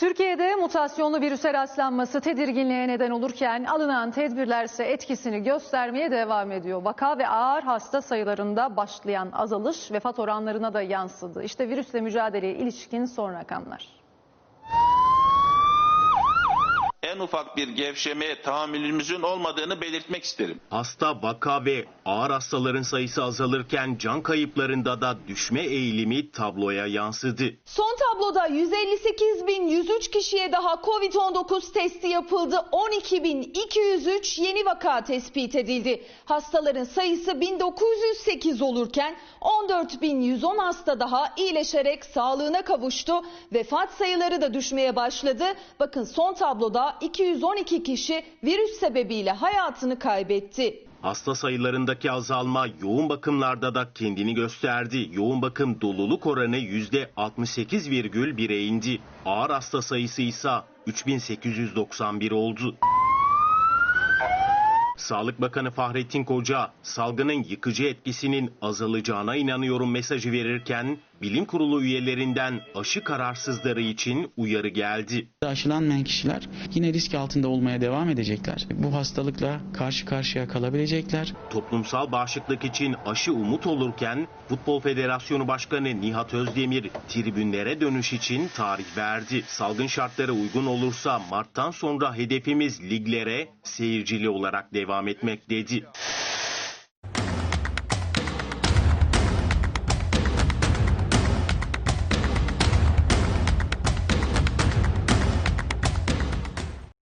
Türkiye'de mutasyonlu virüse rastlanması tedirginliğe neden olurken alınan tedbirler ise etkisini göstermeye devam ediyor. Vaka ve ağır hasta sayılarında başlayan azalış vefat oranlarına da yansıdı. İşte virüsle mücadeleye ilişkin son rakamlar. Ufak bir gevşemeye tahammülümüzün olmadığını belirtmek isterim. Hasta, vaka ve ağır hastaların sayısı azalırken can kayıplarında da düşme eğilimi tabloya yansıdı. Son tabloda 158.103 kişiye daha Covid-19 testi yapıldı. 12.203 yeni vaka tespit edildi. Hastaların sayısı 1908 olurken 14.110 hasta daha iyileşerek sağlığına kavuştu. Vefat sayıları da düşmeye başladı. Bakın son tabloda 212 kişi virüs sebebiyle hayatını kaybetti. Hasta sayılarındaki azalma yoğun bakımlarda da kendini gösterdi. Yoğun bakım doluluk oranı %68,1'e indi. Ağır hasta sayısı ise 3891 oldu. Sağlık Bakanı Fahrettin Koca, salgının yıkıcı etkisinin azalacağına inanıyorum mesajı verirken, bilim kurulu üyelerinden aşı kararsızları için uyarı geldi. Aşılanmayan kişiler yine risk altında olmaya devam edecekler. Bu hastalıkla karşı karşıya kalabilecekler. Toplumsal bağışıklık için aşı umut olurken Futbol Federasyonu Başkanı Nihat Özdemir tribünlere dönüş için tarih verdi. Salgın şartları uygun olursa Mart'tan sonra hedefimiz liglere seyircili olarak devam etmek dedi.